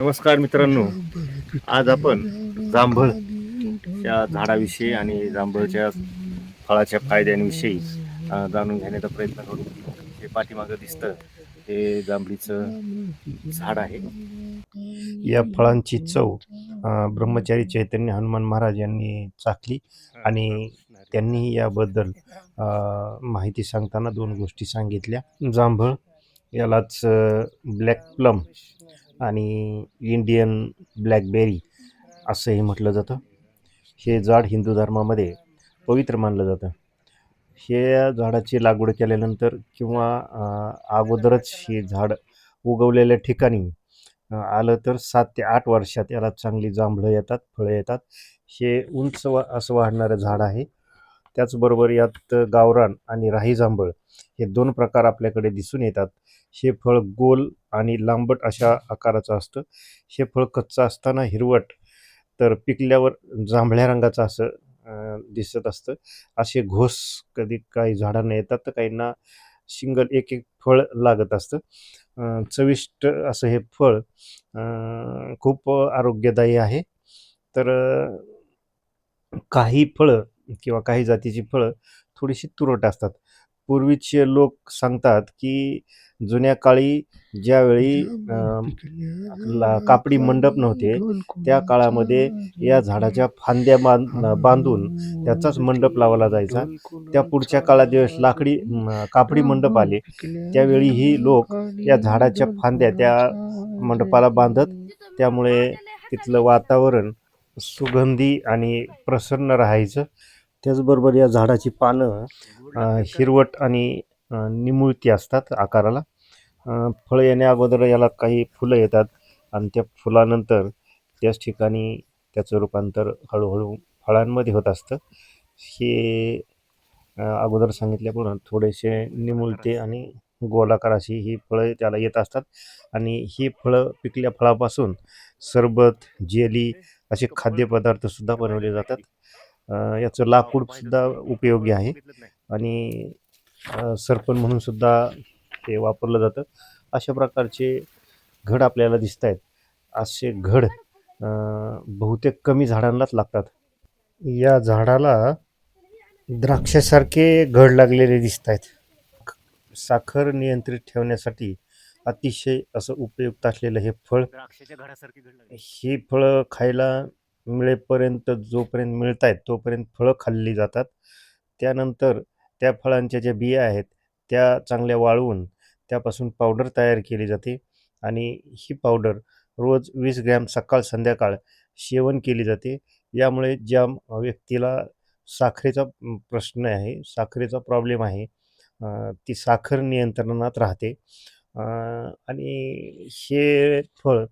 नमस्कार मित्रांनो. आज आपण जांभळ या झाडाविषयी आणि जांभळच्या फळाच्या फायद्यांविषयी जाणून घेण्याचा प्रयत्न करू. हे पाठीमागं दिसतं ते जांभळीचं झाड आहे. या फळांची चव ब्रह्मचारी चैतन्य हनुमान महाराज यांनी चाकली आणि त्यांनी याबद्दल माहिती सांगताना दोन गोष्टी सांगितल्या. जांभळ यालाच ब्लॅक प्लम आणि इंडियन ब्लॅकबेरी असंही म्हटलं जातं. हे झाड हिंदू धर्मामध्ये पवित्र मानलं जातं. हे झाडाची लागवड केल्यानंतर किंवा अगोदरच हे झाड उगवलेल्या ठिकाणी आलं तर सात ते आठ वर्षात याला चांगली जांभळं येतात फळं येतात. हे उंच वा असं वाढणारं झाड आहे. त्याचबरोबर यात गावरान आणि राही जांभळ हे दोन प्रकार आपल्याकडे दिसून येतात. हे फळ गोल आणि लांबट अशा आकाराचं असतं. हे फळ कच्चं असताना हिरवट तर पिकल्यावर जांभळ्या रंगाचं असं दिसत असतं. असे घोस कधी काही झाडांना येतात तर काहींना सिंगल एक एक फळ लागत असतं. चविष्ट असं हे फळ खूप आरोग्यदायी आहे. तर काही फळं किंवा काही जातीची फळं थोडीशी तुरट असतात. पूर्वीचे लोक सांगतात की जुन्या काळी ज्यावेळी ला- कापडी मंडप नव्हते त्या काळामध्ये या झाडाच्या फांद्या बांधून त्याचाच मंडप लावला जायचा. त्या पुढच्या काळात ज्यावेळेस लाकडी कापडी मंडप आले त्यावेळी ही लोक या झाडाच्या फांद्या त्या मंडपाला बांधत त्यामुळे तिथलं वातावरण सुगंधी आणि प्रसन्न राहायचं. त्याचबरोबर या झाडाची पानं हिरवट आणि निमुळती असतात आकाराला. फळं येण्या अगोदर याला काही फुलं येतात आणि त्या फुलानंतर त्याच ठिकाणी त्याचं रूपांतर हळूहळू फळांमध्ये होत असतं. हे अगोदर सांगितल्याप्रमाणे थोडेसे निमुळते आणि गोलाकार अशी ही फळं त्याला येत असतात. आणि ही फळं पिकल्या फळापासून सरबत जेली असे खाद्यपदार्थसुद्धा बनवले जातात. याचं लाकूडसुद्धा उपयोगी आहे. आणि सरपण म्हणून सुद्धा ते वापरलं जातं. अशा प्रकारचे घड आपल्याला दिसत आहेत असे घड बहुतेक कमी झाडांनाच लागतात. या झाडाला द्राक्षासारखे घड लागलेले दिसत आहेत साखर नियंत्रित ठेवण्यासाठी अतिशय असं उपयुक्त असलेलं हे फळ. ही फळं खायला मिळेपर्यंत जोपर्यंत मिळत आहेत तोपर्यंत फळं खाल्ली जातात. त्यानंतर त्या फळांच्या ज्या बिया आहेत त्या चांगल्या वाळवून त्यापासून पावडर तयार केली जाते आणि ही पावडर रोज वीस ग्रॅम सकाळ संध्याकाळ सेवन केली जाते. यामुळे ज्या व्यक्तीला साखरेचा प्रश्न आहे साखरेचा प्रॉब्लेम आहे ती साखर नियंत्रणात राहते. आणि हे फळ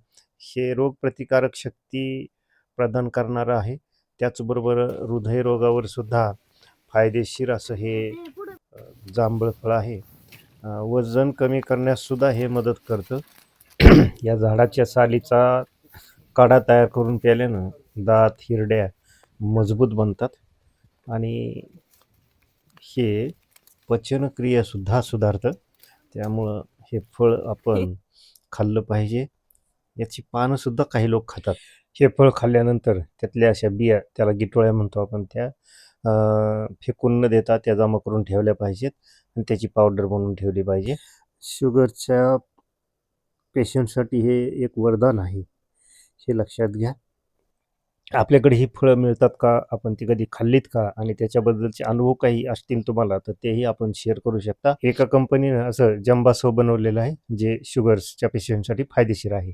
हे रोगप्रतिकारक शक्ती प्रदान करणारं आहे. त्याचबरोबर हृदयरोगावर सुद्धा फायदेशीर असं हे जांभळ फळ आहे. वजन कमी करण्यास सुद्धा हे मदत करतं. या झाडाच्या सालीचा काढा तयार करून प्यायल्यानं दात हिरड्या मजबूत बनतात. आणि हे पचनक्रियासुद्धा सुधारतं. त्यामुळं हे फळ आपण खाल्लं पाहिजे. याची पानंसुद्धा काही लोक खातात. हे फळ खाल्ल्यानंतर त्यातल्या अशा बिया त्याला गिटोळ्या म्हणतो आपण त्या फेकून न देता त्या जमा करून ठेवल्या पाहिजेत आणि त्याची पावडर बनवून ठेवली पाहिजे. शुगरच्या पेशंटसाठी हे एक वरदान आहे हे लक्षात घ्या. आपल्याकडे ही फळं मिळतात का आपण ती कधी खाल्लीत का आणि त्याच्याबद्दलचे अनुभव काही असतील तुम्हाला तर तेही आपण शेअर करू शकता. एका कंपनीनं असं जंबासो बनवलेलं आहे जे शुगर्सच्या पेशंटसाठी फायदेशीर आहे.